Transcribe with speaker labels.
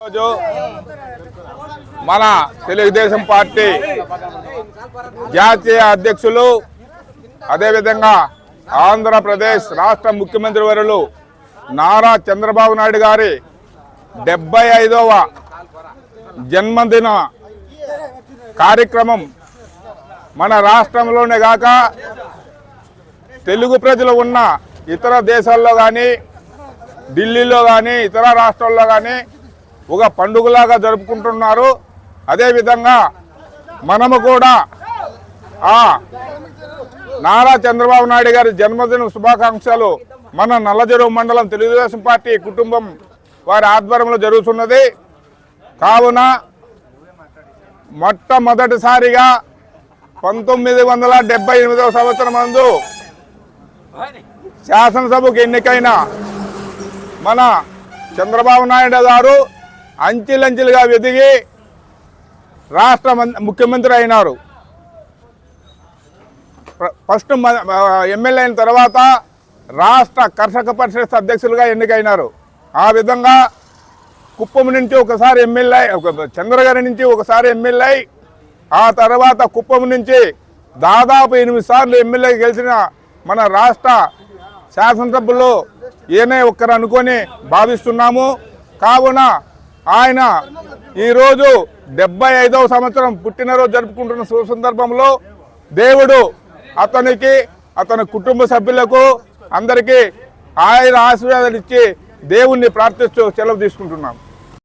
Speaker 1: రోజు మన తెలుగుదేశం పార్టీ జాతీయ అధ్యక్షులు అదేవిధంగా ఆంధ్రప్రదేశ్ రాష్ట్ర ముఖ్యమంత్రి వరులు నారా చంద్రబాబు నాయుడు గారి డెబ్బై ఐదవ జన్మదిన కార్యక్రమం మన రాష్ట్రంలోనే కాక తెలుగు ప్రజలు ఉన్న ఇతర దేశాల్లో కానీ ఢిల్లీలో కానీ ఇతర రాష్ట్రాల్లో కానీ ఒక పండుగలాగా జరుపుకుంటున్నారు. అదేవిధంగా మనము కూడా ఆ నారా చంద్రబాబు నాయుడు గారి జన్మదిన శుభాకాంక్షలు మన నల్లజరువు మండలం తెలుగుదేశం పార్టీ కుటుంబం వారి ఆధ్వర్యంలో జరుగుతున్నది. కావున మొట్టమొదటిసారిగా పంతొమ్మిది వందల డెబ్బై ఎనిమిదవ సంవత్సరం నందు శాసనసభకు ఎన్నికైన మన చంద్రబాబు నాయుడు గారు అంచెలంచెలుగా వెదిగి రాష్ట్ర మం- ముఖ్యమంత్రి అయినారు. ఫస్ట్ మ- ఎమ్మెల్యే అయిన తర్వాత రాష్ట్ర కర్షక పరిషత్ అధ్యక్షులుగా ఎన్నికైనారు. ఆ విధంగా కుప్పం నుంచి ఒకసారి ఎమ్మెల్యే ఒక చంద్రగారి నుంచి ఒకసారి ఎమ్మెల్యే ఆ తర్వాత కుప్పం నుంచి దాదాపు ఎనిమిది సార్లు ఎమ్మెల్యే గెలిచిన మన రాష్ట్ర శాసనసభ్యులు ఏనే ఒక్కరు అనుకొని భావిస్తున్నాము. కావున ఆయన ఈరోజు డెబ్బై ఐదవ సంవత్సరం పుట్టినరోజు జరుపుకుంటున్న సందర్భంలో దేవుడు అతనికి అతని కుటుంబ సభ్యులకు అందరికీ ఆయన ఆశీర్వాదాలు ఇచ్చి దేవుణ్ణి ప్రార్థిస్తూ సెలవు తీసుకుంటున్నాం.